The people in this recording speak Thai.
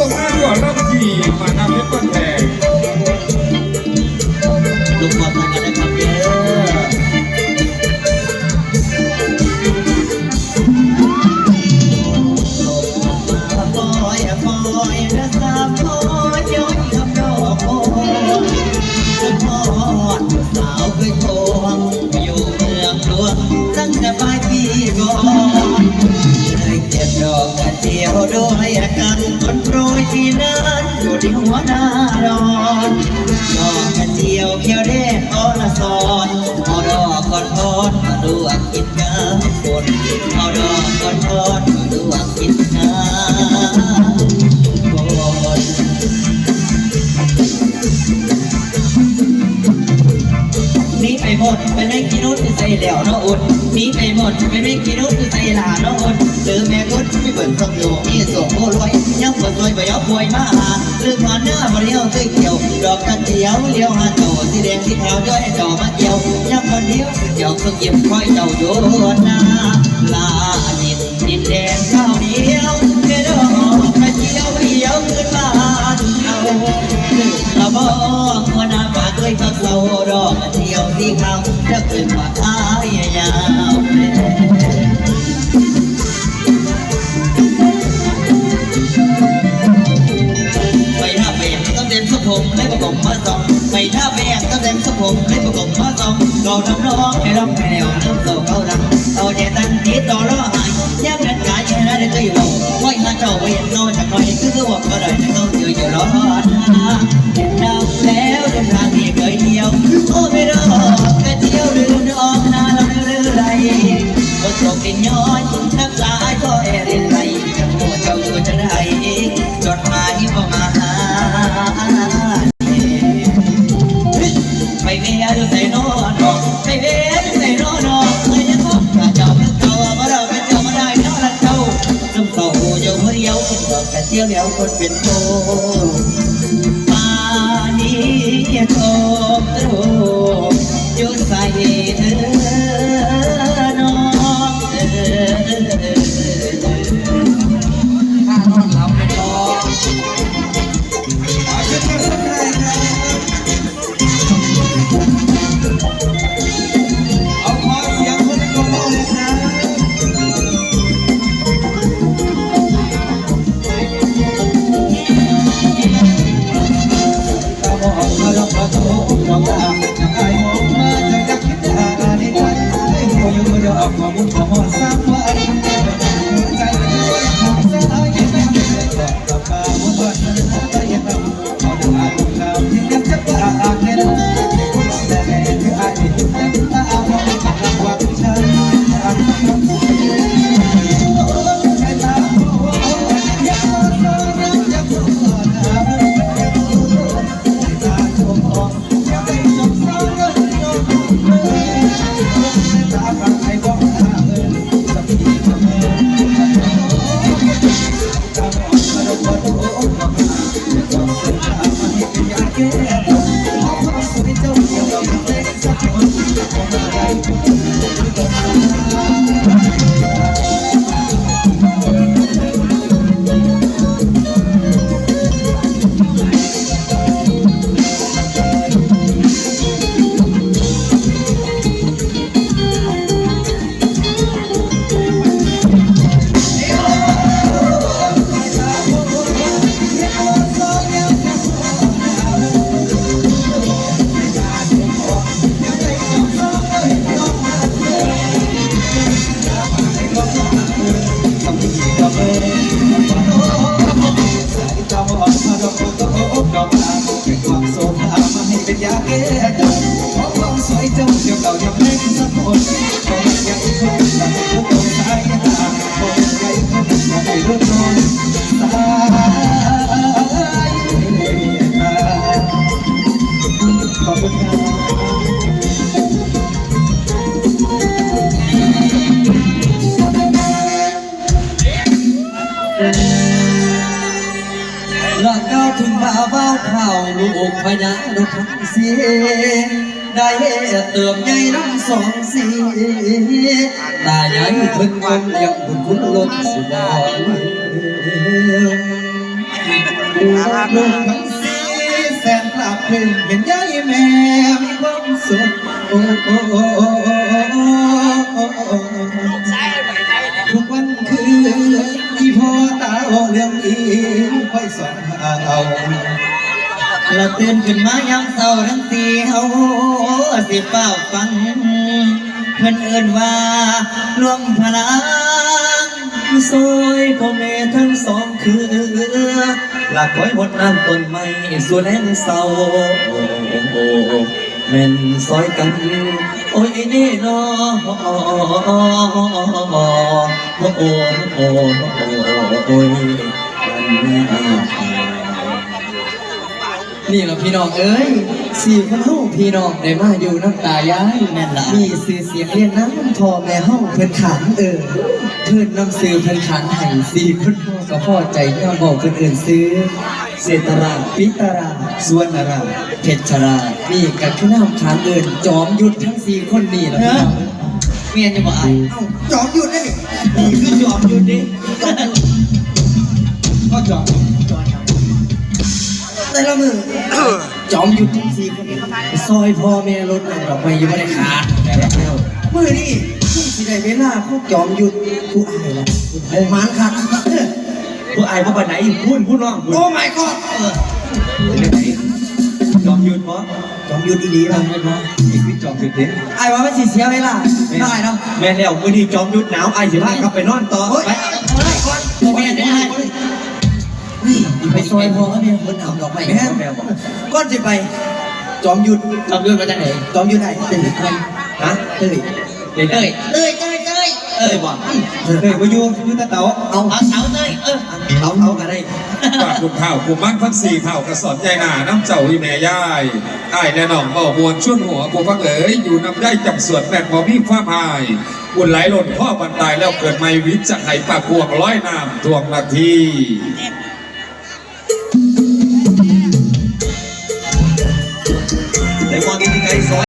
ส่งหน้าด่วนรับจีมานำให้ต้นแทงลูกบอลมากันนะครับเด้อปล่อยปล่อยระสาบโอยย้อยคำดอกโอยสะพอดสาวเคยโทรอยู่เมืองหลวงตั้งแต่ปลายปีก่อนเลยเก็บดอกกระเจียวด้วยกัน จนอยู่ที่หัวหน้าร้อนดอกกระเดียวเขียวเดงอ่อนสอน เนาะอุ่นนี่ไปหมดไปไม่กินนุษย์ใส่หลาเนาะอุ่นหรือแม่กุดไม่เบิ่งต้อยู่มีส่งโอ้รวยยังปิดรวยไปยอบป่วยมาหาลืมมาเนื้อมาเลี้ยวซื้อเกี่ยว ดอกกระเจียวเลี้ยวหาโจสีแดงสีขาวย้อยจอมาเกี่ยวยังคนเดียวเกี่ยวต้องเก็บคอยเจ้าโยนนาลาดินดินแดงข้าวเหนียวเกดอกกระเจียวเหี่ยวขึ้นมาเอาลืมละบ่หัวหน้าปา ยพักเราดอกกระเจียวสีขาวจะขึ้นมาอายยาวแน่ไม่ท่าแบกต้องเต็มสะผมไม่ประกบมาสองไม่ท่าแบกต้องเต็มสะผมไม่ประกบมาสองเราทำน้องให้ร้องให้แนวน้ำโตเขาดังเอาใจตั้งทีต่อรอหายแย่ำนัดกายแค่นั้นได้ตัวอยู่บ่ไว้หาเจ้าไว้นนอนจากหน่อยคือว่าก็ได้แต่เขาอยู่อยู่ร้อนะเห็นดาวแล้วเดินทาง นดอกกระเจียวเดียวคนเป็นโต จ้าเดียวเก่ายังไม่สักคนก็ยังอีกคนแต่ทุกคนสายตาคนใหญ่นใหญ่รุ่นนอนสายตาขอบคุณครับหลักเก้าถึงมาเบ้าเท่าลูกพญาลูกทั้งสีได้เติมใหญ่น้ำสองสีตาใหญ่ถึงวันยังบุญคุณล้นสุดลูกทั้งสีแสนปราบปลื้มเห็นยายแม่มีความสุขโอ้โอ้โอ้โอ้ทุกวันคืนอีพ่อตาเอาเรื่องอีค่อยสอนเอา เราตื่นขึ้นมายามเช้าทั้งสี่เฮาสิเฝ้าฟังเพิ่อนเอิ้นว่ารวมพลังซอยพ่อแม่ทั้งสองคือหลักไว้หดน้ำต้นไม้ส่วนแห่งเศร้าแม่นซอยกัน โอ้ยเน่นอโอ้โอ้โอ้โอ้โอ้ นี่แหละพี่น้องเอ้ยสี่คนเฮาพี่น้องได้มาอยู่น้ำตายายแม่นล่ะมีสื่อเสียงเรียนน้ำพ่อแม่เฮาเพิ่นขานเออเพิ่นนำซื้อเพิ่นขานให้สี่คนพ่อก็พอใจย่อบอกเพิ่นเอื่นซื้อเศรษฐราชปิตราส่วนนาราเพชรราชนี่ก็คือน้ำขานเอินจอมยุทธทั้งสี่คนนี่แหละพี่น้องเมียจะบอกไอ้เอ้าจอมหยุดได้ดินี่คือจอมยุทธดิ อมยุทธทั้งสี่คนนี่ซอยพ่อแม่รถน้ำดอกไม้อยู่บ่ได้ขาดแล้วมือนี่ซึ่งสิได้เวลาพวกจอมยุทธผู้อายละหมานคักผู้อายผู้ปานไหนพูดพูดน้องพูดโอ้ my god จอมยืนเพราะจอมยุทธอีหลีละแม่นบ่อีกวิจอมยืนเด้ไอ้ว่ามันสิเสียเวลาได้เนาะแม่แล้วมื้อนี้จอมยุทธหนาวไอ้สิพากลับไปนอนต่อไปเอาเลยก่อนเมียจะได้ นี่ไปซอยพ่อเนี่ยเพิ่นเอาดอกไม้แม่นก่อนสิไป จอมยุทธจอมยุทธมาจากไหนจอมยุทธให้เต้นคนฮะเตยเดี๋ยเอ้ยเอ้ยเอ้ยเอ้ยเอ้ยบอกเฮ้ยมาอยู่อยู่ตะเต๋าเอาเอาเสาเอ้ยเออเอาเอากันได้ฝากคุณเท่าคุณมั่นพันสี่เท่ากระสอนใจหนาน้ำเจ้าอีแม่ย่ายอ้ายแน่นองเบามวนชุ่นหัวกูฟังเอ๋ยอยู่นำได้จับสวดแปดพอพี่ฟ้าพายบุญไหลหล่นพ่อบันตายแล้วเกิดไม่วิจะไห้ปากพวงร้อยน้ำทวงนาที Levanta de 10.